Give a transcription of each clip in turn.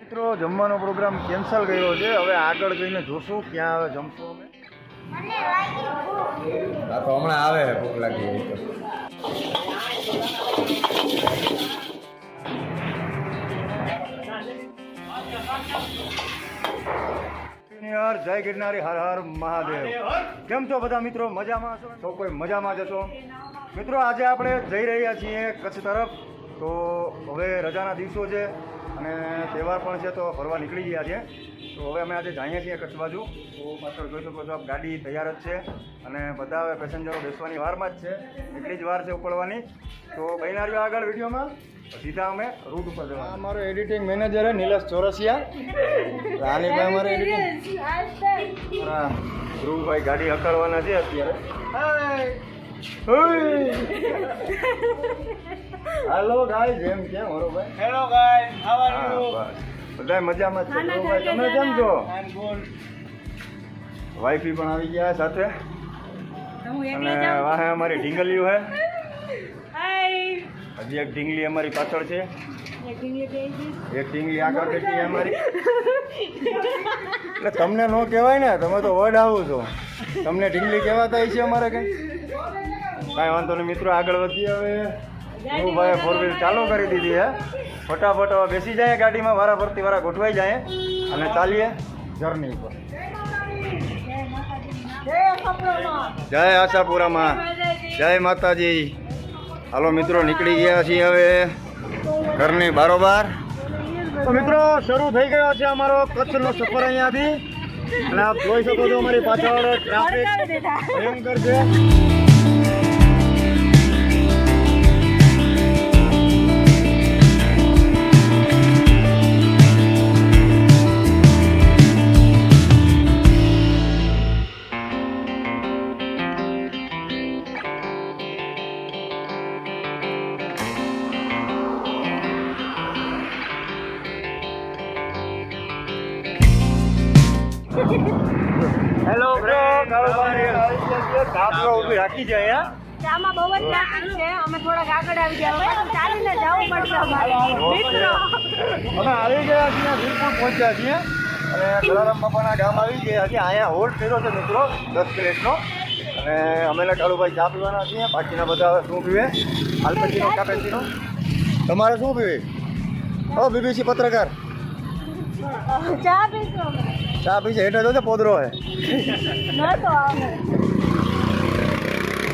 મિત્રો, જમવાનો programme cancel કર્યો છે. હવે આગળ જઈને જોશું ક્યાં હવે જમશું અમે. આ તો હમણાં આવે, ભૂખ લાગી હોય તો યાર જય ગિરનારી હર હર મહાદેવ. કેમ છો બધા મિત્રો? મજામાં છો તો કોઈ મજામાં જશો મિત્રો આજે આપણે જઈ રહ્યા છીએ કચ્છ તરફ. તો હવે રજાના દિવસો છે અને તહેવાર પણ છે તો ફરવા નીકળી ગયા છે. તો હવે અમે આજે જઈએ છીએ કચ્છ બાજુ. તો પાછળ જોઈ શકો છો આપ ગાડી તૈયાર જ છે અને બધા હવે પેસેન્જરો બેસવાની વારમાં જ છે. એટલી જ વાર છે ઉપડવાની. તો બહેનારીઓ આગળ વિડીયોમાં. સીધા અમે રૂટ ઉપર જવા અમારો એડિટિંગ મેનેજર હે નિલેશ ચોરસિયા. રાનીભાઈ અમારો એડિટિંગ હા. ધ્રુવભાઈ ગાડી હકાડવાના છે અત્યારે. હાલો ગાય જેમ કેમ હરોભાઈ hello guys how are you બધા બધાય મજામાં છે. ધ્રુવભાઈ તમે કેમ છો? આઈ એમ ગુડ વાઈફી પણ આવી ગયા સાથે. હું અને એકલી જાઉં? વાહે અમારી ઢીંગલીઓ હે. હજી એક ઢીંગલી અમારી પાછળ છે. એક ઢીંગલી આગળ બેઠી અમારી. એટલે તમને ન કહેવાય ને તમે તો વર્ડ આવો છો. તમને ઢીંગલી કહેવાતા છે અમારે કંઈ? કાંઈ વાંધો નહીં મિત્રો આગળ વધીએ હવે. ભાઈ ફોર વ્હીલ ચાલુ કરી દીધી હે ફટાફટ બેસી જાય ગાડીમાં વારા ફરતી વારા ગોઠવાઈ જાય. અને ચાલીએ જર્ની ઉપર. જય આશાપુરામાં. જય માતાજી. હાલો મિત્રો નીકળી ગયા છીએ હવે ઘરની બારોબાર. તો મિત્રો શરૂ થઈ ગયો છે અમારો કચ્છનો સફર અહીંયાથી. અને આપ જોઈ શકો છો અમારી પાછળ ટ્રાફિક ભયંકર છે. હેલો કાપલો ઊભી રાખી છે અહીંયા. આમાં બહુ જ નાખી છે. અમે થોડાક આગળ આવી ગયા હવે ચાલીને જવું પડશે અમારે. મિત્રો. અમે આવી ગયા છીએ વીરપુર પહોંચ્યા છીએ. અને જલારામ બાપાના ગામ આવી ગયા છીએ. અહીંયા હોલ્ડ કર્યો છે મિત્રો દસ પ્લેટનો અને અમે કાળુભાઈ ચા પીવાના છીએ. બાકીના બધા શું પીવે? આલપેચીનો કાપેચીનો તમારે શું પીવે? ઓ બીબીસી પત્રકાર. ચા પીશું ચા પીશે હેઠળ જોજે પોદરો હે.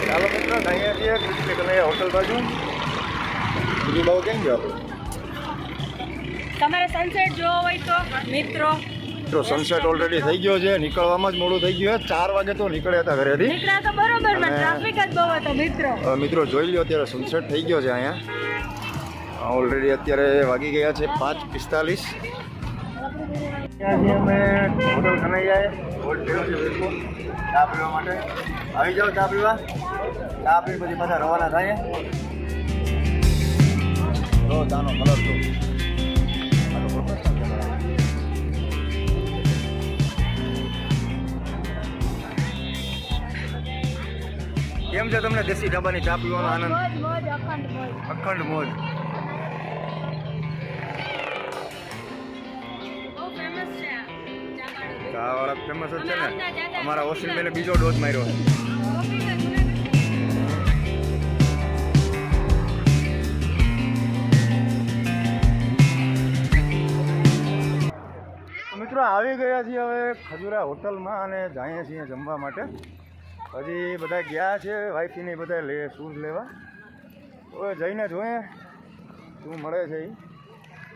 ચાલો મિત્રો અહીંયા છીએ કૃષ્ણ કનૈયા હોટલ બાજુ. બીજું બહુ કેમ ગયો તમારે સનસેટ જોવો હોય તો મિત્રો. મિત્રો સનસેટ ઓલરેડી થઈ ગયો છે નીકળવામાં જ મોડું થઈ ગયું છે. ચાર વાગે તો નીકળ્યા હતા ઘરેથી. નીકળ્યા તો બરોબર પણ ટ્રાફિક જ બહુ હતો મિત્રો. મિત્રો જોઈ લ્યો અત્યારે સનસેટ થઈ ગયો છે અહીંયા. ઓલરેડી અત્યારે વાગી ગયા છે પાંચ પિસ્તાલીસ. ત્યાંથી અમે હોટલ કનૈયાએ છે વીરપુર ચા પીવા માટે. આવી જાઓ ચા પીવા. ચા પી પછી પાછા રવાના થાય. જો ચાનો કલર તો તો. કેમ છે તમને દેશી ઢાબાની ચા પીવાનો આનંદ? અખંડ મોજ. ચાવાળું. ફેમસ જ છે ને. અમારા ઓસિલબેને બીજો ડોઝ માર્યો છે. મિત્રો આવી ગયા છીએ હવે ખજુરા હોટલમાં અને જઈએ છીએ જમવા માટે. હજી બધા ગયા છે વાઈફીને બધા લે શૂઝ લેવા. હવે જઈને જોઈએ શું મળે છે એ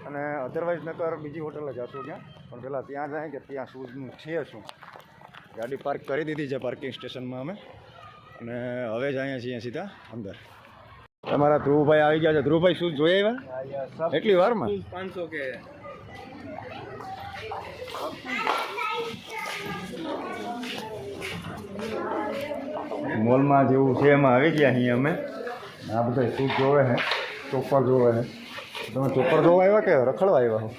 અને અધરવાઇઝ નકર બીજી હોટલે જશું ક્યાં. પણ પહેલાં ત્યાં જાય કે ત્યાં શૂઝનું છે શું? ગાડી પાર્ક કરી દીધી છે પાર્કિંગ સ્ટેશનમાં અમે. અને હવે જઈએ છીએ સીધા અંદર. તમારા ધ્રુવભાઈ આવી ગયા છે. ધ્રુવભાઈ શૂઝ જોઈ આવ્યા? એટલી વારમાં? પાંચસો કે મોલમાં જેવું છે એમાં આવી ગયા અહીંયા અમે. આ બધા શૂઝ જોવે છે ચોપર જોવે છે તમે ચોપર જોવા આવ્યા કે રખડવા આવ્યા હો?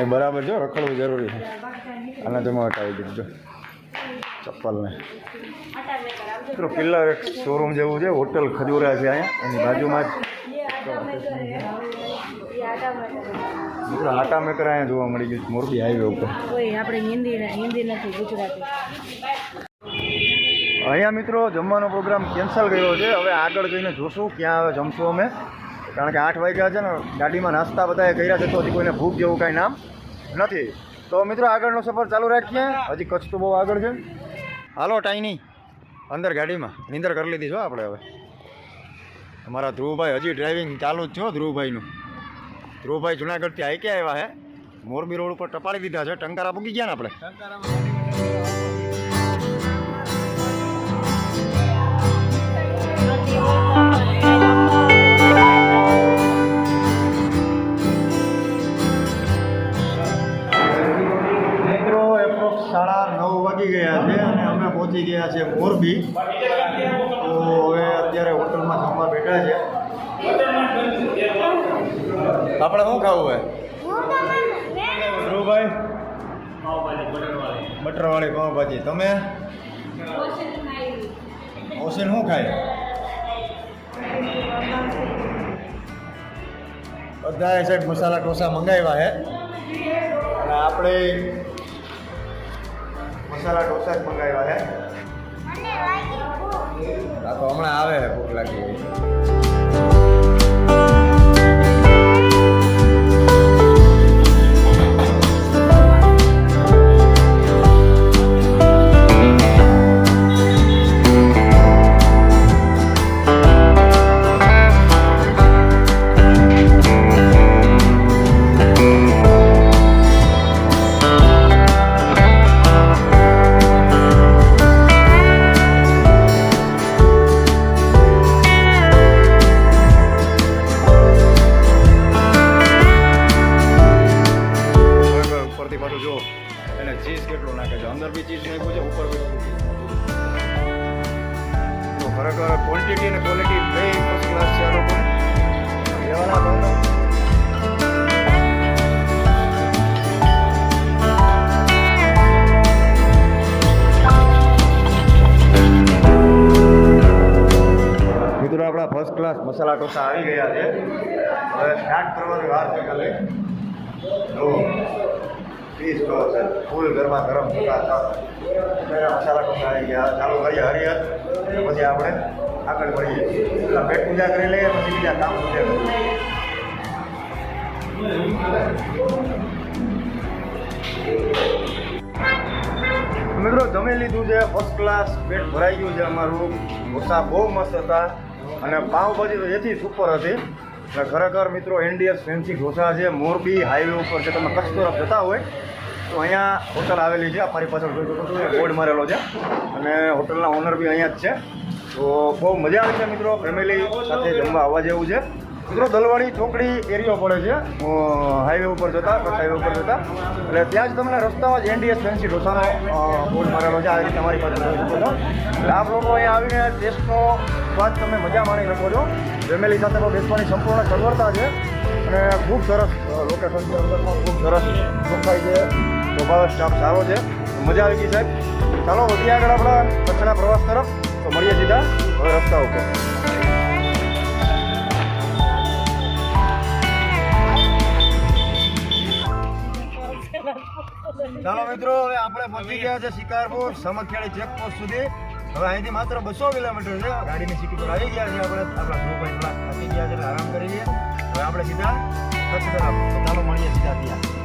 એ બરાબર જો રખડવું જરૂરી છે. આના તમે હટાવી દીધો ચપ્પલને. મિત્રો પિલ્લર એક શોરૂમ જેવું છે હોટલ ખજૂરા છે અહીંયા. એની બાજુમાં જ. મિત્રો આટા મેકર અહીંયા જોવા મળી ગયું મોરબી હાઈવે ઉપર. આપણે હિન્દી હિન્દી નથી ગુજરાતી. અહીંયા મિત્રો જમવાનો પ્રોગ્રામ કેન્સલ ગયો છે. હવે આગળ જઈને જોશું ક્યાં જમશું અમે. કારણ કે આઠ વાગ્યા છે ને, ગાડીમાં નાસ્તા બધાએ કર્યા છે, તો હજી કોઈને ભૂખ જેવું કાંઈ નામ નથી. તો મિત્રો, આગળનો સફર ચાલુ રાખીએ. હજી કચ્છ તો બહુ આગળ છે. હાલો, ટાઈની. અંદર ગાડીમાં. નીંદર કરી લીધી છો આપણે હવે. અમારા ધ્રુવભાઈ, હજી ડ્રાઇવિંગ ચાલુ જ છો ધ્રુવભાઈનું. ધ્રુવભાઈ જુનાગઢથી આઈ ક્યાં આવ્યા હે. મોરબી રોડ ઉપર ટપાડી દીધા છે. ટંકારા પૂકી ગયા ને આપણે? સાડા નવ વાગી ગયા છે અને અમે પહોંચી ગયા છે મોરબી. તો હવે અત્યારે હોટલમાં જમવા બેઠા છે. આપણે શું ખાવું હોય? ધ્રુવભાઈ? બટરવાળી પાઉંભાજી. તમે? ઓસિન શું ખાય? બધાએ સાહેબ મસાલા ઢોસા મંગાવ્યા છે અને આપણે મસાલા ઢોસા જ મંગાવ્યા છે આ તો હમણાં આવે ભૂખ લાગી. હોય અંદર બી ચીઝ નાખ્યું છે, ઉપર બી તો ખરેખર ક્વોન્ટિટી અને ક્વોલિટી બે ફર્સ્ટ ક્લાસ છે આ લોકો લેવાના ભાવનો આપણા ફર્સ્ટ ક્લાસ મસાલા ઢોસા આવી ગયા છે. હવે સ્ટાર્ટ કરવાની વાર છે ખાલી. જો પીસ તો છે ફૂલ ગરમા ગરમ હતા મસાલા આવી ગયા. ચાલુ કરીએ હરિહર. પછી આપણે આગળ વળીએ. એટલે પેટ પૂજા કરી લઈએ, પછી બીજા કામ પૂજા મિત્રો, જમી લીધું છે ફર્સ્ટ ક્લાસ પેટ ભરાઈ ગયું છે અમારું. ઢોસા બહુ મસ્ત હતા. અને પાવભાજી તો એથી સુપર હતી. એટલે ખરેખર મિત્રો એનડીએસ ફેન્સી ઢોસા છે, મોરબી હાઈવે ઉપર જે તમે કચ્છ તરફ જતા હોય, તો અહીંયા હોટલ આવેલી છે અમારી પાછળ જોઈ શકો છો બોર્ડ મારેલો છે. અને હોટલના ઓનર બી અહીંયા જ છે. તો બહુ મજા આવે છે મિત્રો ફેમિલી સાથે જમવા આવવા જેવું છે. મિત્રો દલવાડી ચોકડી એરિયો પડે છે. હાઈવે ઉપર જતા કચ્છ હાઈવે ઉપર જતા. એટલે ત્યાં જ તમને રસ્તામાં જ એનડીએસ ફેન્સી ઢોસાનો બોર્ડ મારેલો છે. આ રીતે તમારી પાસે એટલે આપ લોકો અહીંયા આવીને ટેસ્ટનો સ્વાદ તમે મજા માણી શકો છો. ફેમિલી સાથે પણ બેસવાની સંપૂર્ણ સગવડતા છે. અને ખૂબ સરસ લોકેશન છે. અંદરમાં ખૂબ સરસ ચોખ્ખાઈ છે. સ્વભાવ સ્ટાફ સારો છે. મજા આવી ગઈ સાહેબ. ચાલો, વધીએ આગળ આપણા કચ્છના પ્રવાસ તરફ. તો મળીએ સીધા હવે રસ્તા ઉપર. ચાલો મિત્રો, હવે આપણે પહોંચી ગયા છે શિકારપુર, સમખેડી ચેકપોસ્ટ સુધી. હવે અહીંથી માત્ર બસો કિલોમીટર છે. ગાડીની સીટી આવી ગયા છે આપણે. આપણા ગ્રુપ થાકી ગયા છે એટલે આરામ કરી લઈએ. હવે આપણે સીધા કચ્છ તરફ. ચાલો મળીએ સીધા ત્યાં.